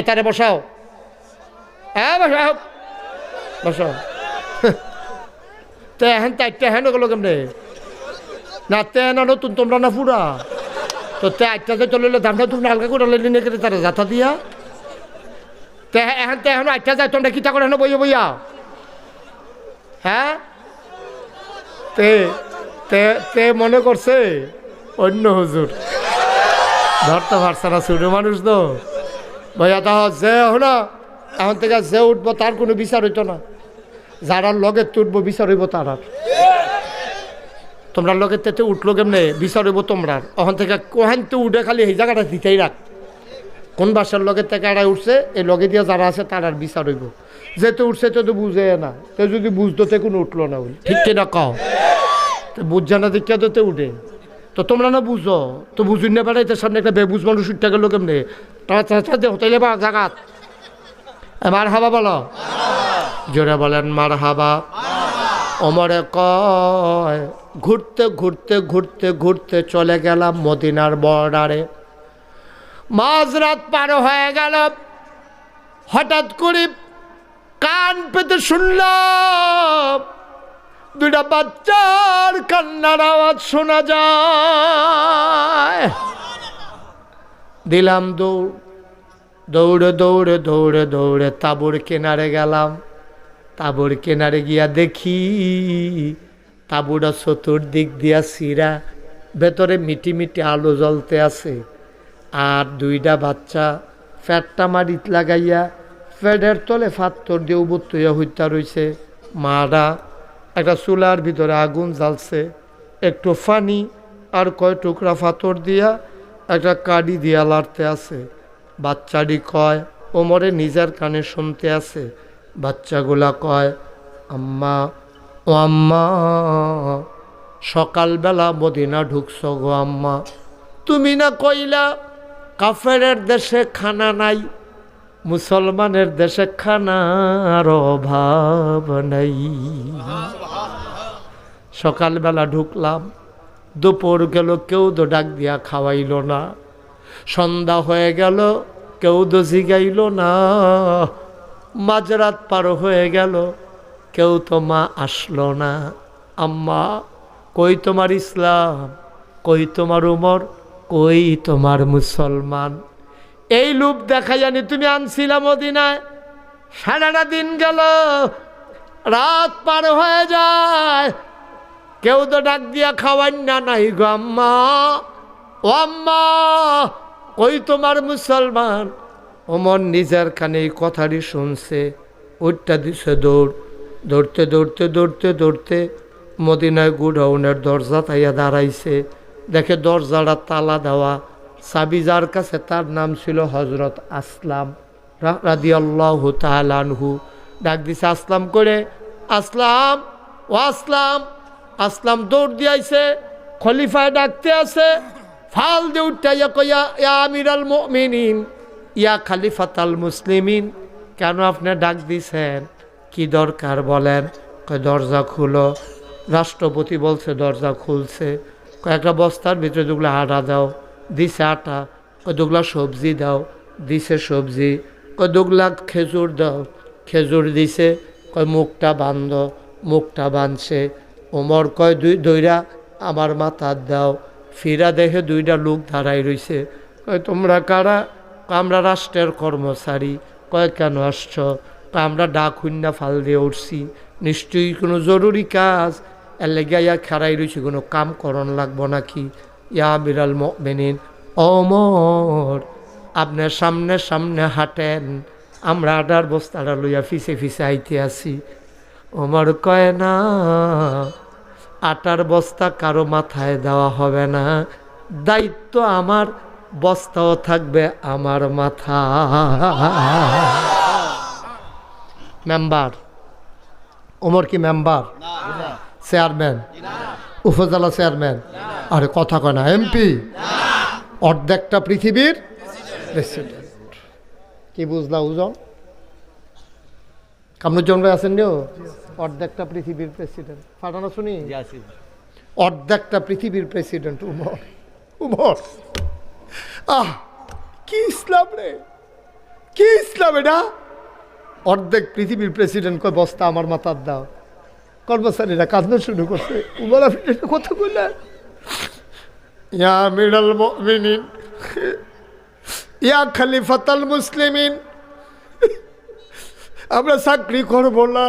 এটারে বসাও। হ্যাঁ বসাও। বসাও। তে হেন চারটে হেন গেলো কেমনে? না, তে না নতুন, তোমরা না পুরা? তো তে আটটাতে চলে দামটা তুমি হালকা করে লেনি নেকে তারা যাতা দিয়া? তে এখন তে এখন আটটা যায়, তোমরা কিতা করে হেন বইয়া বইয়া? হ্যাঁ? তে তে তে মনে করছে, অন্য হুজুর। ধরতে পারছে না ছোট মানুষ তো। ভাইয়া, তাহ যে হলো, এখন থেকে যে উঠবো তার কোনো বিচার হইতো না। যারা লগে তুটবো, বিচার হইব তার আর তোমরা লগে তেতে উঠল কেমনে? বিচার হইব তোমরা ওখান থেকে কোহান তো উঠে খালি এই জায়গাটা দিতেই রাখ। কোন বাসার লগে থেকে আড়াই উঠছে, এই লগে দিয়ে যারা আছে তার আর বিচার হইব। যেতে উঠছে তো তো বুঝে না। তো যদি বুঝতো, তে কোনো উঠল না বলি। ঠিক কিনা কও? তো বুঝছে না দেখে তো তে উঠে। তো তোমরা না বুঝো? তো বুঝুন না পারে সামনে একটা বেবুজ মানুষ উঠতে গেল কেমনে? হোটেলে বা জাগাত। মার হাবা বলো। জোরে বলেন মার হাবা অমরে কয়, ঘুরতে ঘুরতে ঘুরতে ঘুরতে চলে গেলাম মদিনার বর্ডারে। মাঝরাত পার হয়ে গেল। হঠাৎ করে কান পেতে শুনলাম দুটা বাচ্চার কান্নার আওয়াজ শোনা যায়। দিলাম দৌড়। দৌড়ে দৌড়ে দৌড়ে দৌড়ে তাবুর কিনারে গেলাম। তাবুর কিনারে গিয়া দেখি তাবুটা চতুর্দিক দিয়া সিরা ভেতরে মিটি মিটি আলো জ্বলতে আছে। আর দুইটা বাচ্চা ফ্যাটটা মারিত লাগাইয়া ফ্যাটের তলে ফাত্তর দিয়ে উবত্তইয়া হইতা রইছে। মারা একটা চুলার ভিতরে আগুন জ্বালছে। একটু ফানি আর কয় টুকরা ফাতর দিয়া একটা কাডি দিয়া লাড়তে আছে। বাচ্চাটি কয়, ওমরে নিজের কানে শুনতে আছে। বাচ্চাগুলা কয়, আম্মা, ও আম্মা, সকালবেলা মদিনা ঢুকছ গো আম্মা। তুমি না কইলা, কাফেরের দেশে খানা নাই, মুসলমানের দেশে খানার অভাব নাই। সকালবেলা ঢুকলাম। দুপুর গেল, কেউ তো ডাক দিয়া খাওয়াইল না। সন্ধ্যা হয়ে গেল, কেউ তো জিগাইল না। মাঝরাত পার হয়ে গেল, কেউ তো মা আসলো না। আম্মা, কই তোমার ইসলাম? কই তোমার উমর? কই তোমার মুসলমান? এই লুপ দেখা জানি তুমি আনছিলা মদিনায়। সারাটা দিন গেল, রাত পার হয়ে যায় কেউ তো ডাক দিয়া খাওয়ান না, নাই গো আম্মা। ও আম্মা, কই তোমার মুসলমান? ওমর নিজের কানে এই কথাটি শুনছে ওইটা দিছে দৌড়। দৌড়তে দৌড়তে দৌড়তে দৌড়তে মদিনায় গুডাউনের দরজা তাইয়া দাঁড়াইছে। দেখে দরজাটা তালা দেওয়া। সাবি যার কাছে তার নাম ছিল হজরত আসলাম রাদি আল্লাহ তালানহু ডাক দিছে, আসলাম করে আসলাম, ও আসলাম। আসলাম, দৌড় দিয়াইছে খলিফায় ডাকতে আছে, ফাল দিয়ে ইয়া কইয়া, ইয়া আমিরাল মুমিনিন, ইয়া খালিফাতাল মুসলিমিন। কেন আপনি ডাক দিছেন? কি দরকার বলেন? কয়, দরজা খুলো। রাষ্ট্রপতি বলছে, দরজা খুলছে। কয়েকটা বস্তার ভিতরে দুগুলা আটা দাও। দিছে আটা। দুগুলা সবজি দাও। দিছে সবজি। দুগুলা খেজুর দাও। খেজুর দিছে। কয়, মুখটা বান্ধ। মুখটা বাঁধছে ওমর কয়, দুই দইরা আমার মাথার দাও। ফিরা দেখে দুইটা লোক দাঁড়াই রইছে। কয়, তোমরা কারা? আমরা রাষ্ট্রের কর্মচারী। কয়, কেন আসছ? আমরা ডাক হুন্না ফাল দিয়ে উঠছি। নিশ্চয়ই কোনো জরুরি কাজ? এর লেগে ইয়া খেরাই রয়েছে কোনো কাম করণ লাগবো নাকি? ইয়া বিড়াল মেনিন অমর আপনার সামনে সামনে হাঁটেন। আমরা আডার বস্তাটা লইয়া ফিসে ফিসে আইতে আসি ওমর কয়, না, আটার বস্তা কারও মাথায় দেওয়া হবে না। দায়িত্ব আমার, বস্তাও থাকবে আমার মাথা মেম্বার, ওমর কি মেম্বার? চেয়ারম্যান, উপজেলা চেয়ারম্যান? আরে কথা কয় না, এমপি? অর্ধেকটা পৃথিবীর প্রেসিডেন্ট। কি বুঝলা, উজন? কামরুজ্জামান ভাই আছেন নিও অর্ধেকটা পৃথিবীর প্রেসিডেন্ট ফাটানো শুনি? অর্ধেকটা পৃথিবীর প্রেসিডেন্ট উমর। উমর। আহ কি ইসলাম রে? কি ইসলাম এটা? অর্ধেক পৃথিবীর প্রেসিডেন্ট কয় বস্তা আমার মাথার দাও। কর্মচারীরা কাঁদতে শুরু করছে। উমর আপনি কথা বললেন ইয়া মিরাল মুমিনিন। ইয়া খলিফাতাল মুসলিমিন। আমরা চাকরি করব না।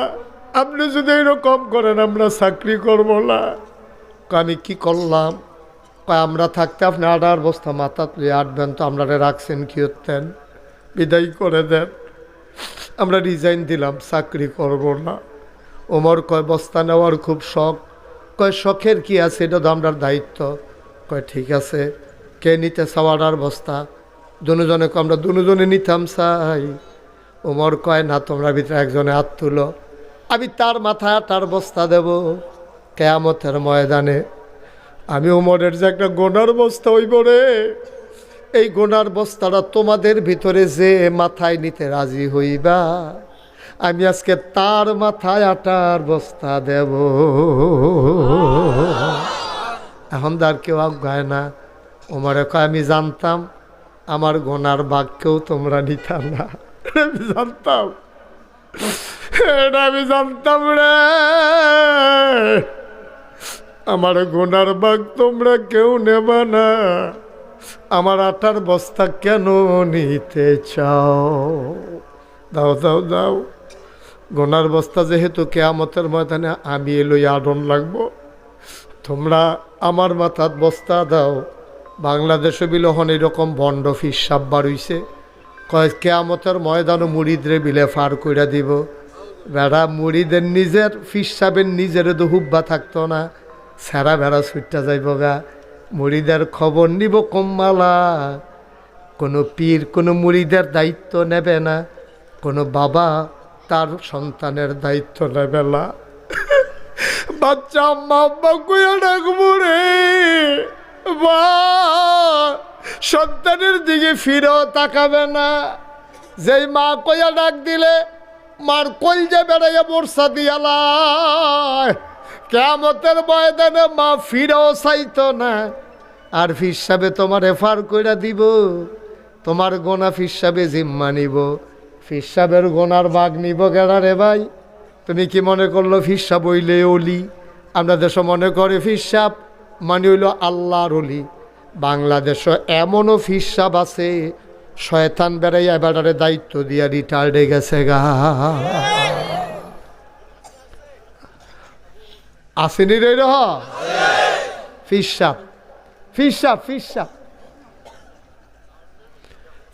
আপনি যদি এরকম করেন, আমরা চাকরি করব না। আমি কি করলাম? আমরা থাকতে আপনি আডার বস্তা মাথা তুলে আটবেন তো আপনারা রাখছেন কি হতেন বিদায় করে দেন। আমরা রিজাইন দিলাম, চাকরি করব না। ওমর কয়, বস্তা নেওয়ার খুব শখ। কয়, শখের কি আছে? এটা তো আমরার দায়িত্ব। কয়, ঠিক আছে। কে নিতে চাওয়ার বস্তা। দুজনে আমরা দুজনে নিতাম চাই ওমর কয়, না, তোমরা ভিতরে একজনে হাত তুলো। আমি তার মাথায় তার বস্তা দেব কেয়ামতের ময়দানে। আমি ওমরের যে একটা গোনার বস্তা হইব রে। এই গোনার বস্তাটা তোমাদের ভিতরে যে মাথায় নিতে রাজি হইবা, আমি আজকে তার মাথায় আটার বস্তা দেব। এখন তো আর কেউ আজ্ঞায় না। ওমরে কয়, আমি জানতাম, আমার গোনার বাক্যও তোমরা নিতাম না। আমি জানতাম। এটা আমি জানতাম রে। আমার গোনার বাঘ তোমরা কেউ নেবা না। আমার আটার বস্তা কেন নিতে চাও? দাও দাও দাও। গোনার বস্তা যেহেতু কেয়ামতের ময়দানে আমি এলোই আডন লাগবো। তোমরা আমার মাথাত বস্তা দাও। বাংলাদেশে বিলহন এরকম ভণ্ড ফিসাব বাড়ইছে কয়, কেয়ামতের ময়দানও মুড়িদরে বিলে ফার কইরা দিব। বেড়া, মুড়িদের নিজের ফিসাবের নিজের তো হুব্বা থাকতো না। সেরা বেড়া ছুটটা যাইব গা। মুড়িদের খবর নিব কম্মালা। কোনো পীর, কোনো মুড়িদের দায়িত্ব নেবে না। কোনো বাবা তার সন্তানের দায়িত্ব নেবে না। বাচ্চা, আম্মা, আব্বা কইয়া ডাকবো রে। বা সন্তানের দিকে ফিরেও তাকাবে না। যেই মা কইয়া ডাক দিলে, মার কই যে বেড়াইয়া বর্ষা দিয়ালায় কেমতের ময়দানে মা ফিরেও চাইতো না। আর ফিসাবে তোমার এফার কইরা দিব, তোমার গোনা ফিসাবে জিম্মা নিব। ফিসাবের গোনার বাঘ নিব গেড়া রে ভাই? তুমি কি মনে করল ফিসাব হইলে অলি? আমরা দেশ মনে করে ফিসাব মানে হইল আল্লাহর অলি। বাংলাদেশে এমনও ফিসাব আছে, শয়তান বেড়াইয়া বেড়ারে দায়িত্ব দিয়া রিটায়ার্ডে গেছে গা। আসেনি রে রহ? ফিসাব ফিসাব ফিসাব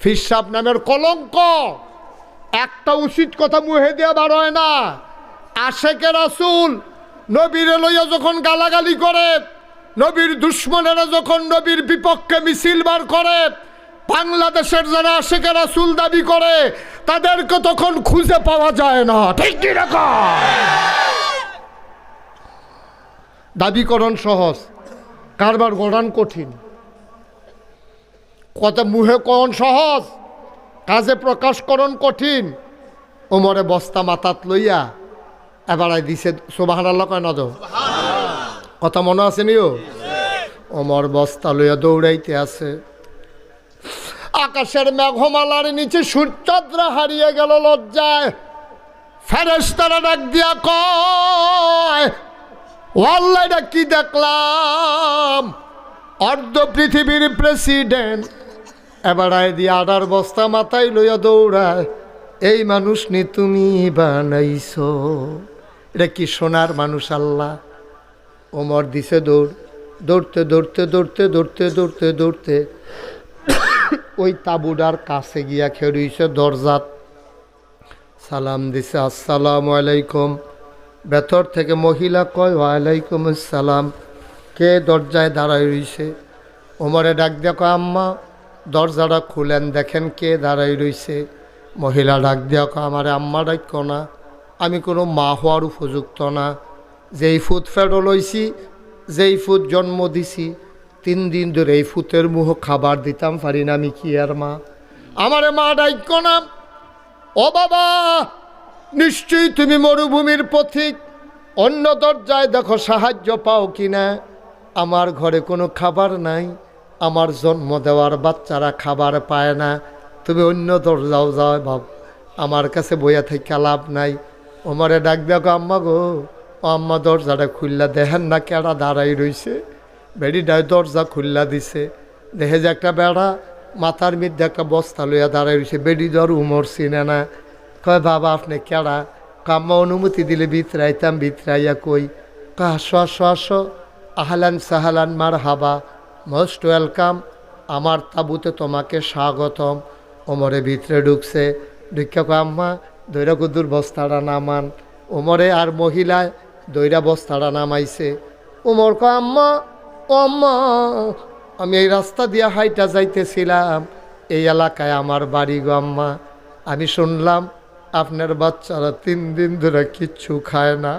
ফিসাব নামের কলঙ্ক, একটা উচিত কথা মুহে দেওয়া বার হয় না। আশেকে রাসুল নবীর লইয়া যখন গালাগালি করে নবীর দুশ্মনেরা যখন নবীর বিপক্ষে মিছিল বার করে, বাংলাদেশের যারা আশেকে রাসুল দাবি করে, তাদেরকে তখন খুঁজে পাওয়া যায় না। ঠিক কি রকম? দাবিকরণ সহজ, কারবার গড়ান কঠিন। কত মুহে কন সহজ, কাজে প্রকাশকরণ কঠিন। ওমরে বস্তা মাথাত লইয়া এবারাই দিছে সোবাহান আল্লাহ কয় না কথা মনে আছে নিও? ওমর বস্তা লইয়া দৌড়াইতে আছে। আকাশের মেঘমালার নিচে সূর্যদ্রা হারিয়ে গেল লজ্জায়। ফেরেস্তারা ডাক দিয়া কয় ওয়াল্লা এটা কি দেখলাম? অর্ধ পৃথিবীর প্রেসিডেন্ট। এবার আয় দিয়ে আডার বস্তা মাথায় লইয়া দৌড়ায়, এই মানুষ নি তুমি বানাইছ। এটা কি সোনার মানুষ আল্লাহ? ওমর দিছে দৌড়। দৌড়তে দৌড়তে দৌড়তে দৌড়তে দৌড়তে দৌড়তে ওই তাবুডার কাছে গিয়া খেড়িয়েছে দরজাত। সালাম দিছে, আসসালাম আলাইকুম। ভেতর থেকে মহিলা কয়, ওয়ালাইকুম আসসালাম। কে দরজায় দাঁড়ায় রইছে? ওমরে ডাক দেখো আম্মা, দরজাটা খুলেন, দেখেন কে দাঁড়াই রইছে। মহিলা ডাক কয়, আমারে আম্মা ডাক্য না। আমি কোনো মা হওয়ার উপযুক্ত না। যেই ফেরো লইছি যেই ফুট জন্ম দিছি, তিন দিন ধরে এই ফুতের মুহ খাবার দিতাম, পারি না আমি কি আর মা। আমারে মা ডাক্য না। ও বাবা, নিশ্চয়ই তুমি মরুভূমির পথিক। অন্য দরজায় দেখো সাহায্য পাও কিনা। আমার ঘরে কোনো খাবার নাই। আমার জন্ম দেওয়ার বাচ্চারা খাবার পায় না। তুমি অন্য দরজাও যাও বাপ আমার কাছে বইয়া থেকে লাভ নাই। ওমরে ডাক দেখো, আম্মা গো। আম্মা দরজাটা খুললা, দেখেন না কেডা দাঁড়াই রইছে। বেড়িটায় দরজা খুললা দিছে। দেখে যে একটা বেড়া মাথার মধ্যে একটা বস্তা লইয়া দাঁড়াই রইছে। বেডি দর উমর চিনে না। কয়, বাবা, আপনি কেডা? কাম্মা অনুমতি দিলে বিতরাইতাম, বিতরাইয়া কই? কা আসো আসো আহলান সাহালান মার হাবা মোস্ট ওয়েলকাম। আমার তাবুতে তোমাকে স্বাগতম। ওমরে ভিতরে ঢুকছে। ঢুকা কয়, আম্মা দৈরা কুদুর বস্তাটা নামান। ওমরে আর মহিলায় দৈরা বস্তাটা নামাইছে। ওমর কয়, আম্মা আম্মা, আমি এই রাস্তা দিয়ে হাইটা যাইতেছিলাম। এই এলাকায় আমার বাড়ি গো আম্মা। আমি শুনলাম, আপনার বাচ্চারা তিন দিন ধরে কিচ্ছু খায় না।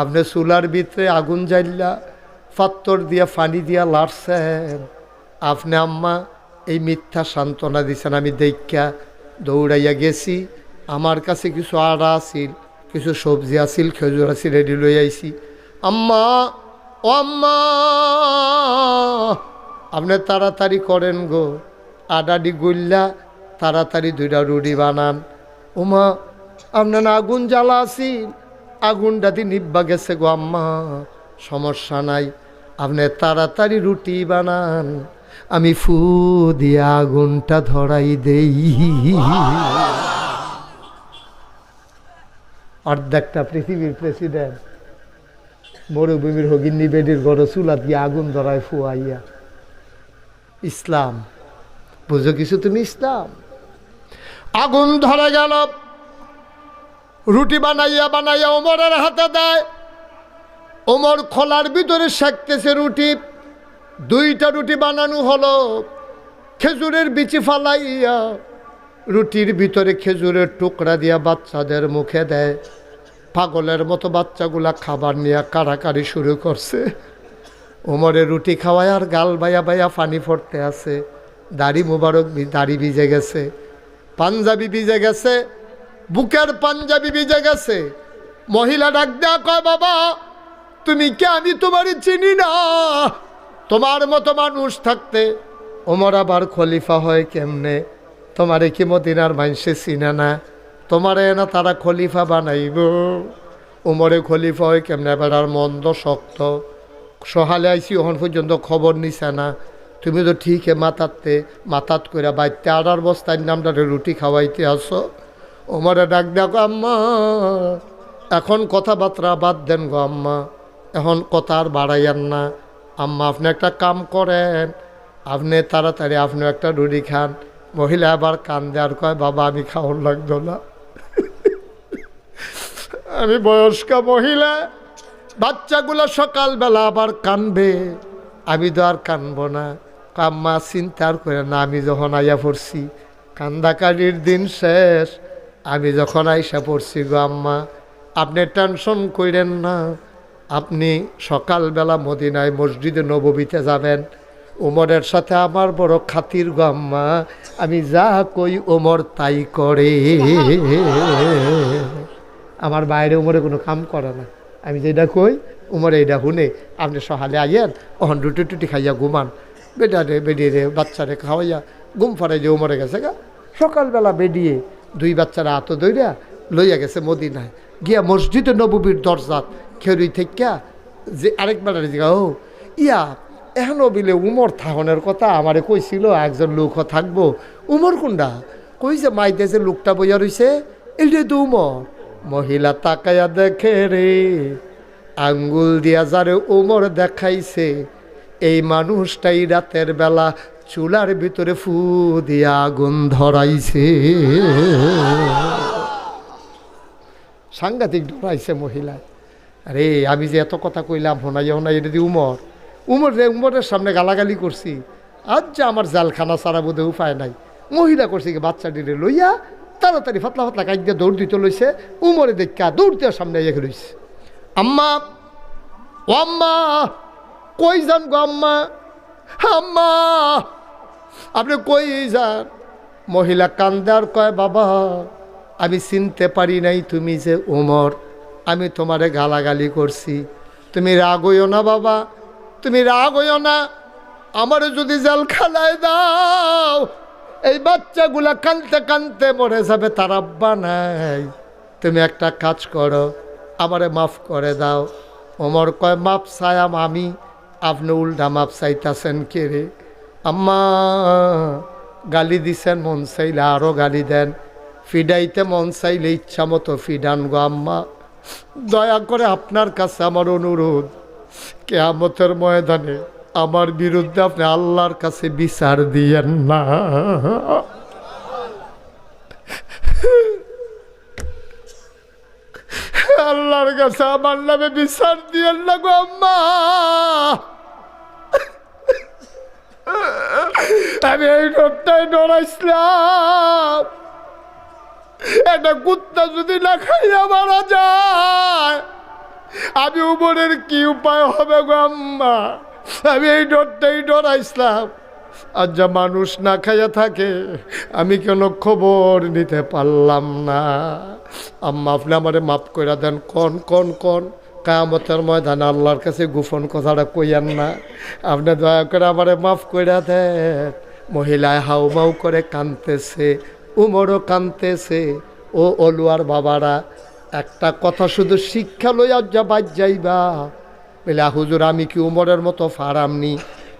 আপনি চুলার ভিতরে আগুন জ্বাল্লা পাত্তর দিয়া ফানি দিয়া লাড়ছেন। আপনি আম্মা, এই মিথ্যা সান্ত্বনা দিছেন। আমি দেখা দৌড়াইয়া গেছি। আমার কাছে কিছু আড়া আছিল। কিছু সবজি আছিল, খেজুর আছিল রেডি লই আইছি। আম্মা, ও আম্মা, আপনি তাড়াতাড়ি করেন গো। আডাডি গল্লা তাড়াতাড়ি দুইটা রুটি বানান। ওমা আপনার আগুন জ্বালা আছিল। আগুনটা দিয়ে নিব্বা গেছে গো আম্মা, সমস্যা নাই। আপনি তাড়াতাড়ি রুটি বানান। আমি ফু দিয়ে আগুনটা ধরাই দেই। অর্ধেকটা পৃথিবীর প্রেসিডেন্ট মরুভূমির হগিন্নি বেডির গড় চুলা দিয়ে আগুন ধরায় ফুয়াইয়া। ইসলাম, বুঝো কিছু তুমি ইসলাম? আগুন ধরে গেল, রুটি বানাইয়া বানাইয়া ওমরের হাতে দেয়। ওমর খোলার ভিতরে শেখতেছে রুটি, দুইটা রুটি বানানো হলো, খেজুরের বিচি ফালাইয়া, রুটির ভিতরে খেজুরের টুকরা দিয়া বাচ্চাদের মুখে দেয়। পাগলের মতো বাচ্চাগুলা খাবার নিয়ে কাড়াকাড়ি শুরু করছে। ওমরে রুটি খাওয়ায় আর গাল বাইয়া বাইয়া পানি পড়তে আছে। দাড়ি মুবারক দাড়ি ভিজে গেছে। পাঞ্জাবি ভিজে গেছে। বুকের পাঞ্জাবি ভিজে গেছে। মহিলা ডাক দেয়া কয়, বাবা, তুমি কে আমি তোমারই চিনি না? তোমার মতো মানুষ থাকতে ওমর আবার খলিফা হয় কেমনে? তোমার কি মদিনার মানুষে চিনে না? তোমারে না তারা খলিফা বানাইব। উমরে খলিফা হয় কেমনে আর মন্দ শক্ত। সহালে আইসি ওখান পর্যন্ত খবর নিছে না। তুমি তো ঠিকই মাতাতে মাতাত করে বাইতে আড়ার বস্তার নামটারে রুটি খাওয়াইতে আসো ওমরে ডাক দেখো আম্মা, এখন কথাবার্তা বাদ দেন গো আম্মা। এখন কথা আর বাড়াইয়ান না। আম্মা, আপনি একটা কাম করেন। আপনি তাড়াতাড়ি আপনি একটা রুটি খান। মহিলা আবার কান্দে আর কয়, বাবা, আমি খাওয়ার লাগতো না। আমি বয়স্কা মহিলা, বাচ্চাগুলো সকালবেলা আবার কানবে। আমি তো আর কানবো না। কাম্মা চিন্তার করে না, আমি যখন আইয়া পড়ছি, কান্দাকাটির দিন শেষ, আমি যখন আইসা পড়ছি গো আম্মা, আপনি টেনশন করেন না। আপনি সকালবেলা মদিনায় মসজিদে নববীতে যাবেন ওমরের সাথে আমার বড় খাতির গো আম্মা, আমি যা কই ওমর তাই করে। আমার বাইরে উমরে কোনো কাম করে না। আমি যেটা কই, উমরে এটা শুনে আপনি সহালে আইয়েন ওহন রুটি টুটি খাইয়া ঘুমান। বেটা রে বেডিয়ে রে বাচ্চারে খাওয়াইয়া ঘুম ফাড়াই যে উমরে গেছে গা। সকালবেলা বেডিয়ে দুই বাচ্চারা আত দইরা লইয়া গেছে মদিনায়। গিয়া মসজিদে নববীর দরজাত খেরুই থেকে যে আরেক বেড়ারে জিগা ও, ইয়া এখনও বিলে উমর থাহনের কথা আমারে কইছিল, একজন লোক থাকব। উমর কোনটা কই যে, মাইতে যে লোকটা বইয়া রইছে এইটাই তো উমর। মহিলা তাকায়া দেখে রে, আঙ্গুল দিয়া যারে উমর দেখাইছে, এই মানুষটাই রাতের বেলা চুলার ভিতরে ফু দিয়া আগুন ধরাইছে। সাংঘাতিক ধরাইছে মহিলা। আরে, আমি যে এত কথা কইলাম, হোনাইয়া হোনাই এটা দিয়ে উমর। উমর রে, উমরের সামনে গালাগালি করছি। আজ যে আমার জালখানা সারা বোধে উপায় নাই। মহিলা করছে কি, বাচ্চাটিরে লইয়া তাড়াতাড়ি ফাতলা ফাতলা কাজ দিয়ে দৌড় দিতে লইছে, উমরে দেখা দৌড়তে সামনে ইয়ে লইছে আম্মা, ও আম্মা, কই যান গো আম্মা? আম্মা, আপনি কই যান? মহিলা কান্দার কয়, বাবা, আমি চিনতে পারি নাই তুমি যে উমর, আমি তোমারে গালাগালি করছি। তুমি রাগ হইও না, বাবা, তুমি রাগ হইও না। আমারে যদি জাল খালায় দাও এই বাচ্চাগুলা কানতে কানতে মরে যাবে, তার আব্বা নাই। তুমি একটা কাজ করো, আমারে মাফ করে দাও। ওমর কয়, মাপ চায়াম আমি। আপনি উল্টা মাপ চাইতাছেন কে রে? আম্মা, গালি দিছেন, মন চাইলে আরও গালি দেন। ফিডাইতে মন চাইলে ইচ্ছা মতো ফিডান গো আম্মা। দয়া করে আপনার কাছে আমার অনুরোধ, কেয়ামতের ময়দানে আমার বিরুদ্ধে আপনি আল্লাহর কাছে বিচার দিয়েন না। আল্লাহর কাছে আমার নামে বিচার দিয়েন না গো আম্মা। আমি এই ডরটাই ডরাইছিলাম একটা কুত্তা যদি না খাইয়া মারা যায়, আমি উপরের কি উপায় হবে গো আম্মা? আমি এই ডরটাই ডরাইছিলাম আর যা মানুষ না খাইয়া থাকে, আমি কেন খবর নিতে পারলাম না। আম্মা, আপনি আমারে মাফ করে দেন। কন কন কন কামতের ময়দানে আল্লাহর কাছে গোপন কথাটা কইয়ান না। আপনি দয়া করে আমারে মাফ করে দেন। মহিলায় হাউ মাউ করে কানতেছে উমরও কানতেছে ও অলুয়ার বাবারা, একটা কথা শুধু শিক্ষা লইয়া যা বাদ যাইবা। বলে, হুজুর, আমি কি উমরের মতো ফারামনি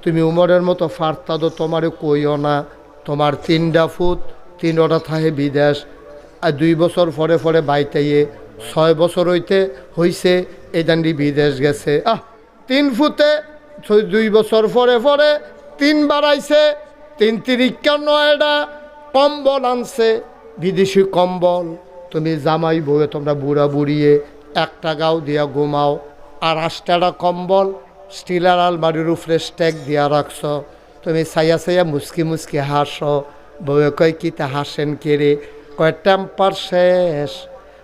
তুমি উমরের মতো ফারতা তো তোমারে কইও না। তোমার তিনটা ফুট তিনটা থাহে বিদেশ। আর দুই বছর পরে পরে বাইতাইয়ে, ছয় বছর হইতে হইছে এই দান্ডি বিদেশ গেছে। আহ, তিন ফুটে দুই বছর পরে পরে তিন বাড়াইছে, তিন তিরিকা নয়টা কম্বল আনছে, বিদেশি কম্বল। তুমি জামাই বউয়ে, তোমরা বুড়া বুড়িয়ে, একটা গাও দিয়া ঘুমাও। আর আষ্টাটা কম্বল স্টিলার আলমারির উপরে স্ট্যাক দিয়া রাখছ। তুমি সাইয়া সাইয়া মুসকি মুসকি হাসো। বউয়ে কয়, কি তা হাসেন কেড়ে কয়, টেম্পার শেষ।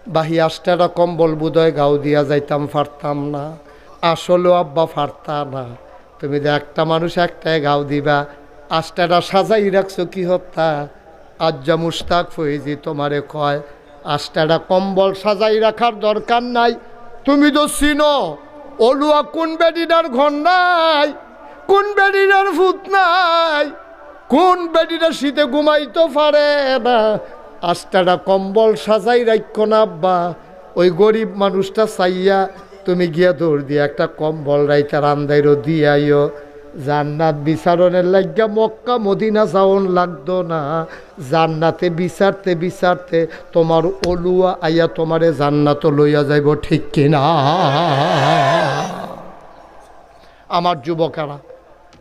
বাহি আষ্টাটা কম্বল বুদয় গাও দিয়া যাইতাম পারতাম না। আসলেও আব্বা পারতা না। তুমি যে একটা মানুষ একটাই গাও দিবা আষ্টাটা সাজাই রাখছো কি হত্যা? আজ্জা মুস্তাক ফইজি তোমারে কয় আষ্টাটা কম্বল সাজাই রাখার দরকার নাই। তুমি তো চিনো, অলুয়া কোন বেডিটার ঘর নাই, কোন বেডিনার ভূত নাই, কোন বেডিটা শীতে ঘুমাইতে পারে না। আস্তাটা কম্বল সাজাই রাখ না, আব্বা। ওই গরিব মানুষটা চাইয়া তুমি গিয়া দৌড় দিয়ে একটা কম্বল রাইতার রাইতা দিয়ে দিয়াইও। জান্নাত বিচারণের লাগিয়া মক্কা, মদিনা যাওন লাগতো না। জান্নাতে বিচারতে বিচারতে তোমার অলুয়া আইয়া তোমারে জান্নাত লইয়া যাইব, ঠিক কিনা? আমার যুবকেরা,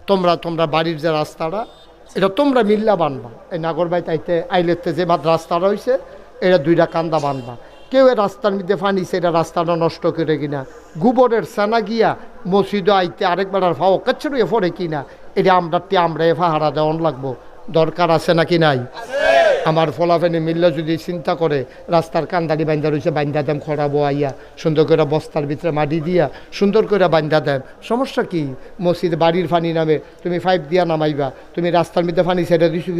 তোমরা তোমরা বাড়ির যে রাস্তাটা, এটা তোমরা মিল্লা বানবা। এই নাগরবাই তাইতে আইলেতে যে রাস্তাটা হয়েছে এটা দুইটা কান্দা বানবা। কেউ রাস্তার মধ্যে ফানিছে এটা রাস্তাটা নষ্ট করে কিনা? গোবরের সানা গিয়া মসজিদ আইতে আরেকবার আর ফাও কাচ্ছড়িয়ে পড়ে কিনা এটা আমরা তে আমরা এ ফাহারা দেওয়ান লাগবো। দরকার আছে নাকি নাই? আমার ফলাফেনে মিললে যদি চিন্তা করে, রাস্তার কান্দারি বাইন্দা রয়েছে বাইন্দা দেম খড়াবো আইয়া সুন্দর করে বস্তার ভিতরে মাটি দিয়া সুন্দর করে বাইন্দা দেম সমস্যা কি? মসজিদ বাড়ির ফানি নামে, তুমি ফাইভ দিয়া নামাইবা, তুমি রাস্তার মধ্যে ফানি সেটা দিছো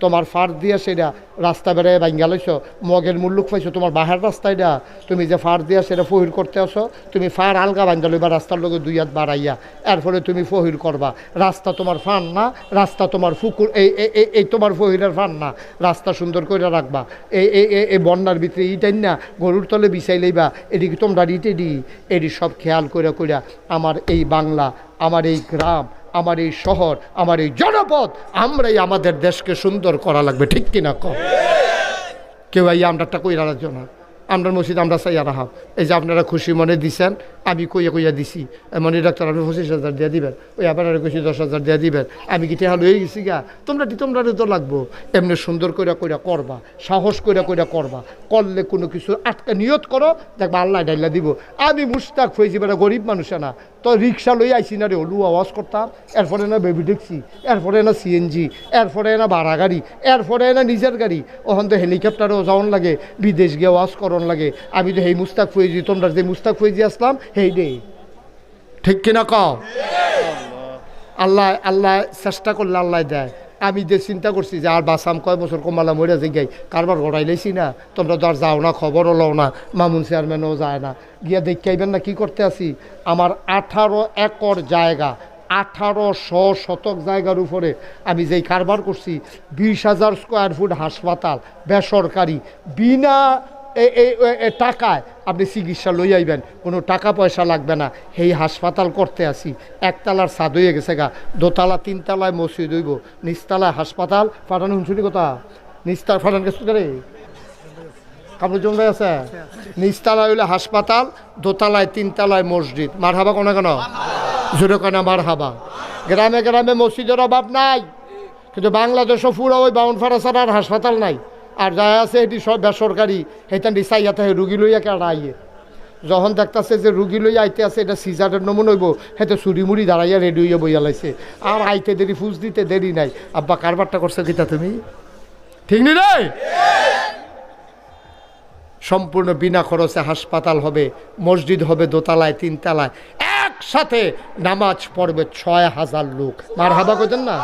তোমার ফার দিয়া সেটা রাস্তা বেড়ে বাইঙ্গা লইছ, মগের মুল্লুক পাইছো, তোমার বাহার রাস্তায়টা তুমি যে ফার দিয়া সেটা ফহির করতে আসো, তুমি ফার আলগা বাইন্দা লইবা, রাস্তার লোকে দুই হাত বাড়াইয়া। এর ফলে তুমি ফহির করবা। রাস্তা তোমার ফান না, রাস্তা তোমার ফুকুর, এই, এই- তোমার ফহিরের ফান না। রাস্তা সুন্দর করে রাখবা। এই এই বন্যার ভিতরে ইটাই না, গরুর তলে বিছাই লইবা। এদিকে তোমরা দি। এটি সব খেয়াল করে কইরা আমার এই বাংলা আমার এই গ্রাম, আমার এই শহর, আমার এই জনপদ, আমরাই আমাদের দেশকে সুন্দর করা লাগবে, ঠিক কিনা কম কেউ এই আমরাটা কই রাখছো না। আমরা মসজিদ আমরা চাইয়া রাহাব এই যে আপনারা খুশি মনে দিছেন আমি কইয়া কইয়া দিছি মনে ডাক্তার আপনি পঁচিশ হাজার দিয়ে দিবেন ওই আপনারা কইছি দশ হাজার দিয়ে দিবেন আমি কি টেহা লয়ে গেছি গা তোমরা তোমরা তো লাগবো এমনি সুন্দর করে কইরা করবা সাহস করে কইরা করবা করলে কোনো কিছু আটকা নিয়ত করো দেখবা আল্লাহ ডাইলা দিব আমি মুস্তাক হয়েছি বেটা গরিব মানুষ না তো রিক্সা লই আইসি না রে লু আওয়াজ করতাম এরপরে না বেবি ট্যাক্সি এরপরে না সিএনজি এরপরে না ভাড়া গাড়ি এরপরে না নিজের গাড়ি ওখান তো হেলিকপ্টারও যাওয়ান লাগে বিদেশ গিয়ে ওয়াজ করন লাগে আমি তো সেই মুস্তাক ফৈজি তোমরা যে মুস্তাক ফৈজি আসলাম দে ঠিক কিনা কও? আল্লাহ আল্লাহ চেষ্টা করলে আল্লাহ দেয়। আমি যে চিন্তা করছি যে আর বাসাম কয় বছর কমালা মরে গাই। কারবার গড়াইলেছি না, তোমরা তো আর যাও না, খবরও লও না, মামুন চেয়ারম্যানও যায় না। গিয়া দেখাইবেন না, কি করতে আসি আমার আঠারো একর জায়গা আঠারোশো শতক জায়গার উপরে আমি যেই কারবার করছি, বিশ হাজার স্কোয়ার ফুট হাসপাতাল, বেসরকারি, বিনা এ- এ- এ- এ, টাকায় আপনি চিকিৎসা লই আইবেন, কোনো টাকা পয়সা লাগবে না। সেই হাসপাতাল করতে আসি। একতলার ছাদ হয়ে গেছে গা। দোতলা, তিনতলায় মসজিদ হইব। নিচতলায় হাসপাতাল। ফাটানো শুনছি কথা? নিচতলা ফাটান গেছে রে? কাপড় জমে আছে? নিচতলায় হইলে হাসপাতাল, দোতলায়, তিনতলায় মসজিদ। মার হাবা কোনো কেন? জোরে কেনা মার হাবা গ্রামে গ্রামে মসজিদের অভাব নাই। কিন্তু বাংলাদেশও পুরো ওই বাউন ফাড়া ছাড়া আর হাসপাতাল নাই। আর যা আছে এটি সব বেসরকারি সেইখান ডিসাইয়া থাকে রুগী লইয়া কেডা আইয়ে। যখন দেখতেছে যে রুগী লইয়া আইতে আছে, এটা সিজারের নমুন হইব, হেতে চুরি মুড়ি দাঁড়াইয়া রেডি হইয়া বইয়া লাইছে। আর আইতে দেরি, ফুস দিতে দেরি নাই। আব্বা, কারবারটা করছে কিতা তুমি? ঠিক নি রে সম্পূর্ণ বিনা খরচে হাসপাতাল হবে, মসজিদ হবে দোতলায়, তিনতলায়। একসাথে নামাজ পড়বে ছয় হাজার লোক। মার হাবা করতেন না?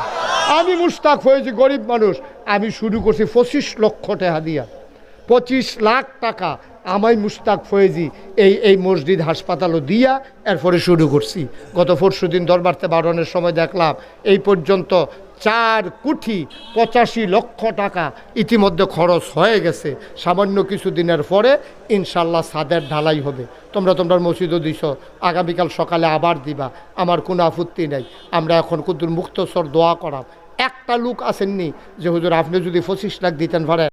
আমি মুস্তাক হয়েছি, গরিব মানুষ। আমি শুরু করছি পঁচিশ লক্ষ টাকা দিয়া। পঁচিশ লাখ টাকা আমায় মুস্তাক ফয়েজি এই এই মসজিদ হাসপাতালও দিয়া এরপরে শুরু করছি। গত পরশু দিন দরবারতে বারণের সময় দেখলাম এই পর্যন্ত চার কোটি পঁচাশি লক্ষ টাকা ইতিমধ্যে খরচ হয়ে গেছে। সামান্য কিছু দিনের পরে ইনশাল্লাহ সাদের ঢালাই হবে। তোমরা তোমরা মসজিদও দিছ, আগামীকাল সকালে আবার দিবা। আমার কোনো আপত্তি নাই। আমরা এখন কুদ্দুর মুক্তসর দোয়া করাম। একটা লোক আসেননি যে, হুজুর আপনি যদি পঁচিশ লাখ দিতেন পারেন।